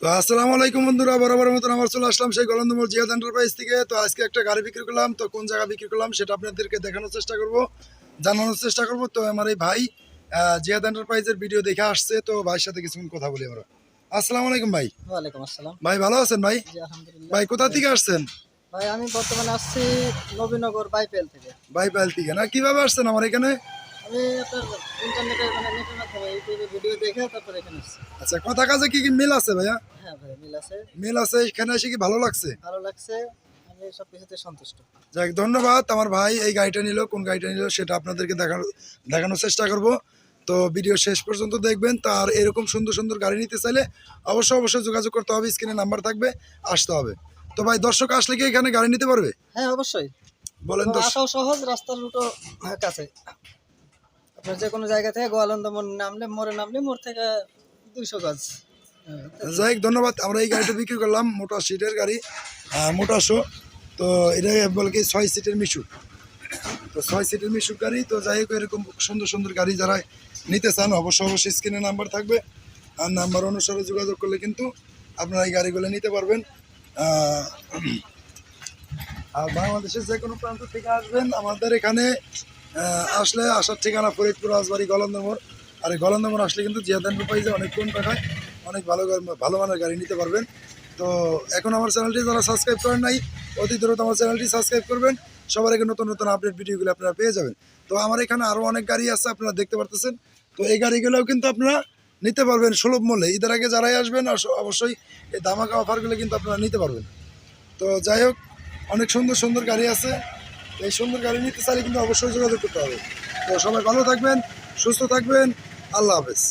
তো আসসালামু আলাইকুম বন্ধুরা বরাবর মতন আমার চলে আসলাম সেই গলন্দমল জিয়াদ এন্টারপ্রাইজ থেকে। তো আজকে একটা গাড়ি বিক্রি করলাম তো কোন জায়গা বিক্রি করলাম সেটা আপনাদেরকে দেখানোর চেষ্টা করব জানানোর চেষ্টা করব। তো আমার এই ভাই জিয়াদ এন্টারপ্রাইজের ভিডিও দেখে আসছে তো ভাইয়ের সাথে কিছুক্ষণ কথা বলি আমরা। আসসালামু আলাইকুম ভাই। ওয়ালাইকুম আসসালাম। ভাই ভালো আছেন ভাই? জি আলহামদুলিল্লাহ। ভাই কোথা থেকে আসছেন? ভাই আমি বর্তমানে আসছি নবীনগর বাইপেল থেকে। ভাই পাইল থেকে না? কীভাবে আসছেন আমার এখানে? আমি আপনার ইন্টারনেটে মানে নেটের মাধ্যমে ইউটিউবে ভিডিও দেখে তারপর এখানে আসছি। আচ্ছা কথা কাজে কি কি মিল আছে ভাইয়া? হ্যাঁ ভাই মিল আছে। মিল আছে এখানে এসে কি ভালো লাগছে? ভালো লাগছে আমি সব সন্তুষ্ট। যাক ধন্যবাদ। আমার ভাই এই গাড়িটা নিল কোন গাড়িটা নিল সেটা আপনাদেরকে দেখানো দেখানোর চেষ্টা করব। তো ভিডিও শেষ পর্যন্ত দেখবেন তার এরকম সুন্দর সুন্দর গাড়ি নিতে চাইলে অবশ্যই অবশ্যই যোগাযোগ করতে হবে স্ক্রিনে নাম্বার থাকবে আসতে হবে। তো ভাই দর্শক আসলে কি এখানে গাড়ি নিতে পারবে? হ্যাঁ অবশ্যই। বলেন দর্শক সহজ রাস্তার রুটও কাছে। আপনার যে কোনো জায়গা থেকে গোয়ালন্দ মোড় নামলে মোড়ে নামলে মোড় থেকে দুইশো হ্যাঁ, যাই হোক ধন্যবাদ। আমরা এই গাড়িটা বিক্রি করলাম মোটর সিটের গাড়ি মোটা শো। তো এটা বলে কি ছয় সিটের মিশুক। তো ছয় সিটের মিশুক গাড়ি তো যাই হোক এরকম সুন্দর সুন্দর গাড়ি যারা নিতে চান অবশ্যই অবশ্যই স্ক্রিনে নাম্বার থাকবে। আর নাম্বার অনুসারে যোগাযোগ করলে কিন্তু আপনারা এই গাড়িগুলো নিতে পারবেন। আর বাংলাদেশের যে কোনো প্রান্ত থেকে আসবেন আমাদের এখানে আসলে আসার ঠিকানা ফরিদপুর, রাজবাড়ি, গলন্দমোড়। আর এই গলন্দমোড় আসলে কিন্তু জিয়াদান রূপাইজে অনেক কম টাকায় অনেক ভালো ভালো মানের গাড়ি নিতে পারবেন। তো এখন আমার চ্যানেলটি যারা সাবস্ক্রাইব করেন নাই, অতি দ্রুত আমার চ্যানেলটি সাবস্ক্রাইব করবেন। সবার আগে নতুন নতুন আপডেট ভিডিওগুলো আপনারা পেয়ে যাবেন। তো আমার এখানে আরও অনেক গাড়ি আছে, আপনারা দেখতে পারতেছেন। তো এই গাড়িগুলোও কিন্তু আপনারা নিতে পারবেন সুলভ মূল্যে। ঈদের আগে যারাই আসবেন অবশ্যই এই ধামাকা অফারগুলো কিন্তু আপনারা নিতে পারবেন। তো যাই হোক, অনেক সুন্দর সুন্দর গাড়ি আছে। এই সুন্দর গাড়ি নিতে চাইলে কিন্তু অবশ্যই যোগাযোগ করতে হবে। তো সবাই ভালো থাকবেন, সুস্থ থাকবেন, আল্লাহ হাফেজ।